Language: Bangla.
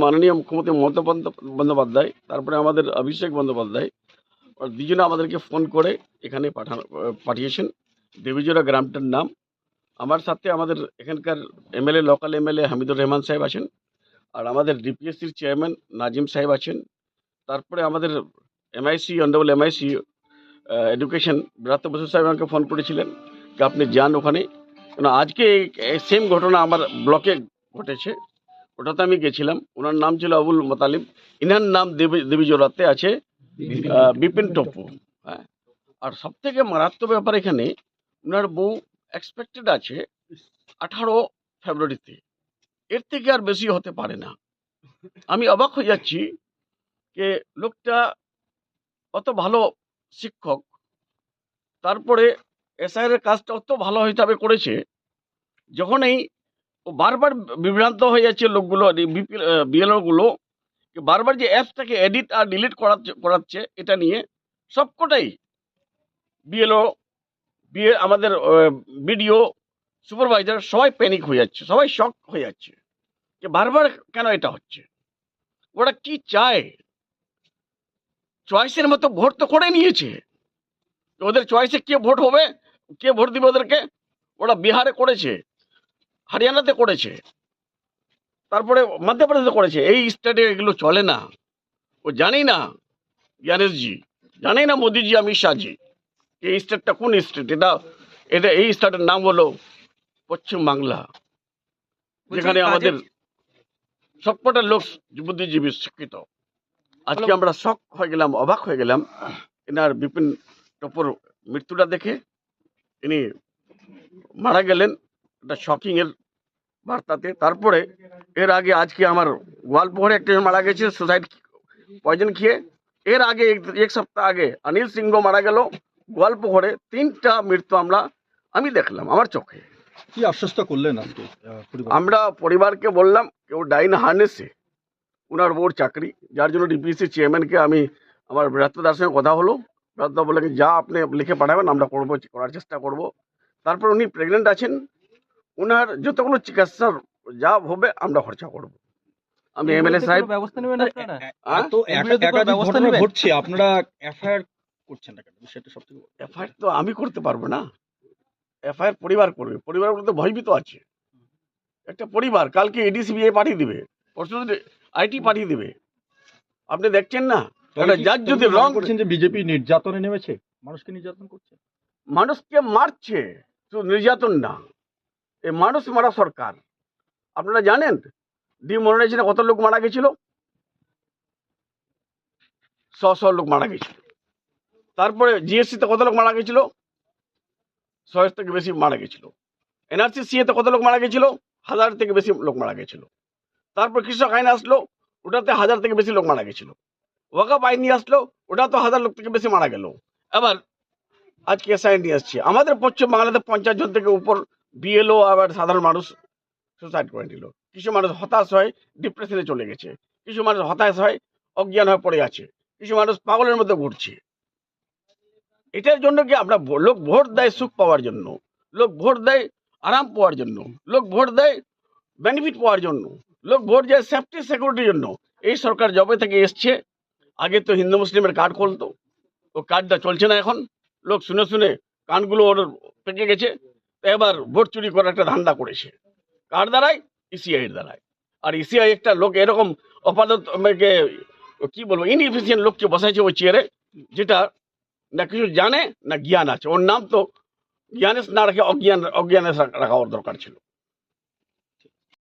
মাননীয় মুখ্যমন্ত্রী মমতা বন্দ্যোপ- বন্দ্যোপাধ্যায়, তারপরে আমাদের অভিষেক বন্দ্যোপাধ্যায় দুজনে আমাদেরকে ফোন করে এখানে পাঠানো পাঠিয়েছেন। দেবীজোড়া গ্রামটার নাম। আমার সাথে আমাদের এখানকার MLA local MLA Hamidur Rahman সাহেব আছেন, আর আমাদের ডিপিএসসির চেয়ারম্যান নাজিম সাহেব আছেন, তারপরে আমাদের MIC honourable MIC education Birat Basu সাহেব আমাকে ফোন করেছিলেন যে আপনি যান ওখানে। আজকে সেম ঘটনা আমার ব্লকে ঘটেছে। ওটাতে আমি গেছিলাম। ওনার নাম ছিল আবুল মোতালিব। ইনার নাম দেবী দেবীজোড়াতে আছে বিপিন টপু। হ্যাঁ। আর সব থেকে মারাত্মক ব্যাপার এখানে ওনার বউ এক্সপেক্টেড আছে আঠারো ফেব্রুয়ারিতে। এর থেকে আর বেশি হতে পারে না। আমি অবাক হয়ে যাচ্ছি যে লোকটা অত ভালো শিক্ষক তারপরে এসআইয়ের কাজটা অত ভালো হিসাবে করেছে যখনই বারবার বিভ্রান্ত হয়ে যাচ্ছে লোকগুলো বিএলওগুলো বারবার যে অ্যাপসটাকে এডিট আর ডিলিট করাচ্ছে করাচ্ছে, এটা নিয়ে সবকটাই বিএলও, বিএ, আমাদের বিডিও, সুপারভাইজার সবাই প্যানিক হয়ে যাচ্ছে, সবাই শক হয়ে যাচ্ছে যে বারবার কেন এটা হচ্ছে? ওরা কি চায়? চয়েসের মতো ভোট তো করে নিয়েছে। ওদের চয়েসে কে ভোট হবে, কে ভোট দিবে ওদেরকে? ওরা বিহারে করেছে। হরিয়ানাতে করেছে। তারপরে মধ্যপ্রদেশে করেছে। এই স্টেটে এগুলো চলে না। ও জানি না জ্ঞানেশজি জানি না মোদিজি অমিত শাহজি এই স্টেটটা কোন স্টেট? এটা এটা এই স্টেটের নাম হলো পশ্চিম বাংলা যেখানে আমাদের সবকটা লোক বুদ্ধিজীবী শিক্ষিত। আজকে আমরা শখ হয়ে গেলাম অবাক হয়ে গেলাম। এনার বিপিন টপর মৃত্যুটা দেখে ইনি মারা গেলেন। এটা শকিং এর বার্তাতে। তারপরে এর আগে আজকে আমার গোয়ালপুরে একটা মারা গেছে সুসাইড পয়জন খেয়ে। এর আগে এক- সপ্তাহ আগে অনিল সিংহ মারা গেল। গোয়ালপুরে তিনটা মৃত্যু আমরা আমি দেখলাম আমার চোখে। কি আশ্বস্ত করলেন আজকে আমরা পরিবারকে বললাম কেউ ডাইন হার্নেসে ওনার বউর চাকরি যার জন্য ডিপিসি চেয়ারম্যানকে আমি আমার বৃহত্তদার সঙ্গে কথা হলো। বৃহত্তদা বলে যা আপনি লিখে পাঠাবেন আমরা করব করার চেষ্টা করব। তারপর উনি প্রেগনেন্ট আছেন। ওনার যতগুলো চিকিৎসার যা হবে আমরা খরচা করব। আমি এমএলএ সাহেব ব্যবস্থা নেবেন আপনারা? হ্যাঁ? তো ব্যবস্থা নেবেন? ঘটছে আপনারা এফআইআর করছেন না কেন? সেটা সব থেকে বড়। এফআইআর তো আমি করতে পারব না। এফআইআর পরিবার করবে। পরিবারগুলো তো ভয়ভীত আছে। একটা পরিবার কালকে এডিসিবিআই পাঠিয়ে দিবে। পরশু আইটি পাঠিয়ে দিবে। আপনি দেখছেন না? জাজ যদি রং করছেন যে বিজেপি নির্যাতনে নেমেছে? মানুষকে নির্যাতন করছে? মানুষকে মারছে। শুধু নির্যাতন না। এই মানুষ মারা সরকার। আপনারা জানেন? ডিমোনাইজেশনে কত লোক মারা গেছিল? শ শ লোক মারা গেছিল। তারপরে জিএসসিতে কত লোক মারা গেছিল? ছয়ের থেকে বেশি মারা গেছিল। এনআরসি সিএতে কত লোক মারা গেছিল? হাজার থেকে বেশি লোক মারা গেছিল। তারপর কৃষক আইন আসলো, ওটাতে হাজার থেকে বেশি লোক মারা গেছিল। ওয়াকাপ আইন নিয়ে আসলো ওটা তো হাজার লোক থেকে বেশি মারা গেল। আবার আজকে এসআই নিয়ে আসছে। আমাদের পশ্চিম বাংলাতে পঞ্চাশ জন থেকে উপর বিএলও আবার সাধারণ মানুষ সুসাইড করে নিল কিছু মানুষ হতাশ হয় ডিপ্রেশনে চলে গেছে। কিছু মানুষ হতাশ হয়, অজ্ঞান হয়ে পড়ে আছে। কিছু মানুষ পাগলের মধ্যে ঘুরছে। এটার জন্য কি আমরা লোক ভোট দেয় সুখ পাওয়ার জন্য? লোক ভোট দেয় আরাম পাওয়ার জন্য? লোক ভোট দেয় বেনিফিট পাওয়ার জন্য? লোক ভোট দেয় সেফটি সিকিউরিটির জন্য? এই সরকার জবে থেকে এসছে, আগে তো হিন্দু মুসলিমের কার্ড খুলতো। ও কার্ডটা চলছে না এখন। লোক শুনে শুনে কানগুলো ওর পেকে গেছে। এবার ভোট চুরি করার একটা ধান্দা করেছে। কার দ্বারাই? ইসিআই এর দ্বারাই। আর ইসিআই একটা লোক এরকম অপাদত কি বলব ইনএফিসিয়েন্ট লোককে বসাইছে ওই চেয়ারে যেটা না কিছু জানে, না জ্ঞান আছে। ওর নাম তো জ্ঞানেশ না রাখে অজ্ঞান, অজ্ঞানেশ রাখা ওর দরকার ছিল।